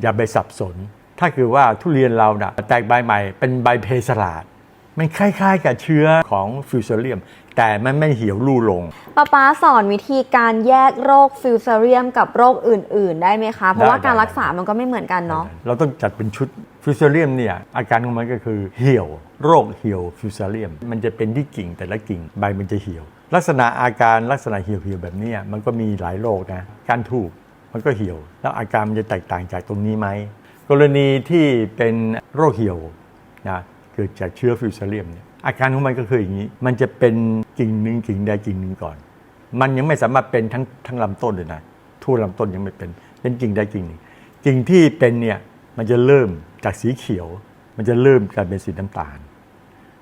อย่าไปสับสน ถ้าคือว่าทุเรียนเรานะ่ะแตกใบใหม่เป็นใบเพสลาดมันคล้ายๆ กับเชื้อของฟิวเซเรียม แต่มันไม่เหี่ยวลู่ลงป้าป๊าสอนวิธีการแยกโรคฟิวเซเรียมกับโรคอื่น ๆ ได้ไหมคะ เพราะว่าได้การได้รักษามันก็ไม่เหมือนกันเนาะเราต้องจัดเป็นชุดฟิวเซเรียมเนี่ยอาการของมันก็คือเหี่ยว โรคเหี่ยวฟิวเซเรียม มันจะเป็นที่กิ่งแต่ละกิ่งใบมันจะเหี่ยว ลักษณะอาการลักษณะเหี่ยวเหี่ยวๆแบบเนี้ยมันก็มีหลายโรคนะการถูก มันก็เหี่ยว แล้วอาการมันจะแตกต่างจากตรงนี้ไหมกรณีที่เป็นโรคเหี่ยวนะเกิดจากเชื้อฟิวเซเรียมเนี่ยอาการของมันก็คืออย่างนี้ มันจะเป็นกิ่งหนึ่งกิ่งใดกิ่งหนึ่งก่อน มันยังไม่สามารถเป็นทั้งทั้งลำต้นเลยนะทั่วลำต้นยังไม่เป็นเป็นกิ่งใดกิ่งหนึ่งกิ่งที่เป็นเนี่ยมันจะเริ่มจากสีเขียว มันจะเริ่มกลายเป็นสีน้ำตาล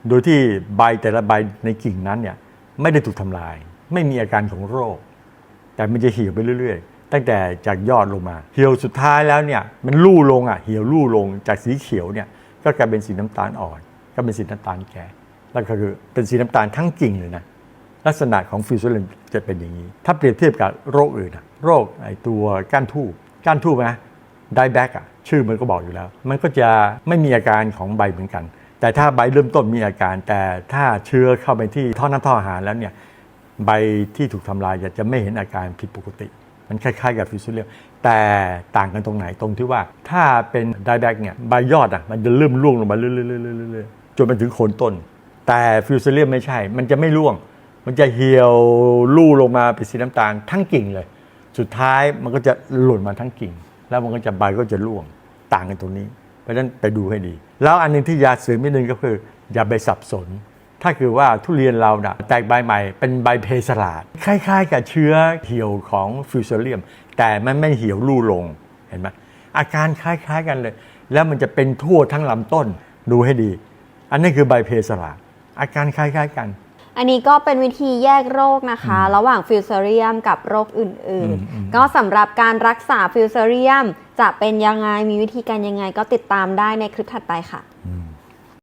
โดยที่ใบแต่ละใบในกิ่งนั้นเนี่ยไม่ได้ถูกทำลาย ไม่มีอาการของโรค แต่มันจะเหี่ยวไปเรื่อยๆ ตั้งแต่จากยอดลงมา เหี่ยวสุดท้ายแล้วเนี่ยมันลู่ลงอะเหี่ยวลู่ลงจากสีเขียวเนี่ยก็กลายเป็นสีน้ำตาลอ่อน ก็เป็นสีน้ำตาลแก่แล้วก็คือเป็นสีน้ำตาลทั้งกิ่งเลยนะลักษณะของฟิวซอร์เลนจะเป็นอย่างนี้ ถ้าเปรียบเทียบกับโรคอื่นอะโรคไอตัวก้านทูบก้านทูบนะไดแบกอะชื่อมันก็บอกอยู่แล้ว มันก็จะไม่มีอาการของใบเหมือนกัน แต่ถ้าใบเริ่มต้นมีอาการ แต่ถ้าเชื้อเข้าไปที่ท่อน้ำท่ออาหารแล้วเนี่ยใบที่ถูกทำลายจะไม่เห็นอาการผิดปกติ มันคล้ายๆกับฟิวเซอร์เลนแต่ต่างกันตรงไหนตรงที่ว่าถ้าเป็นไดแบ็กเนี่ยใบยอดอะมันจะเริ่มร่วงลงมาเรื่อยๆๆๆๆจนไปถึงโคนต้น แต่ฟิวเซเรียมไม่ใช่ มันจะไม่ร่วง มันจะเหี่ยวลู่ลงมาเป็นสีน้ำตาลทั้งกิ่งเลย สุดท้ายมันก็จะหล่นมาทั้งกิ่ง แล้วมันก็จะใบก็จะร่วงต่างกันตรงนี้ เพราะฉะนั้นไปดูให้ดี แล้วอันหนึงที่ยาเสริมนิดนึงก็คืออย่าไปสับสน ถ้าคือว่าทุเรียนเรานะ่ะแตกใบใหม่เป็นใบเพสลาดคล้ายๆ กับเชื้อเหี่ยวของฟิวเซเรียม แต่มันไม่เหี่ยวลู่ลงเห็นไหมอาการคล้ายๆกันเลย แล้วมันจะเป็นทั่วทั้งลำต้นดูให้ดี อันนี้คือใบเพสลาดอาการคล้ายๆกันอันนี้ก็เป็นวิธีแยกโรคนะคะ ระหว่างฟิวเซเรียมกับโรคอื่นอืมอืมๆก็สำหรับการรักษาฟิวเซเรียมจะเป็นยังไงมีวิธีการยังไงก็ติดตามได้ในคลิปถัดไปค่ะอืม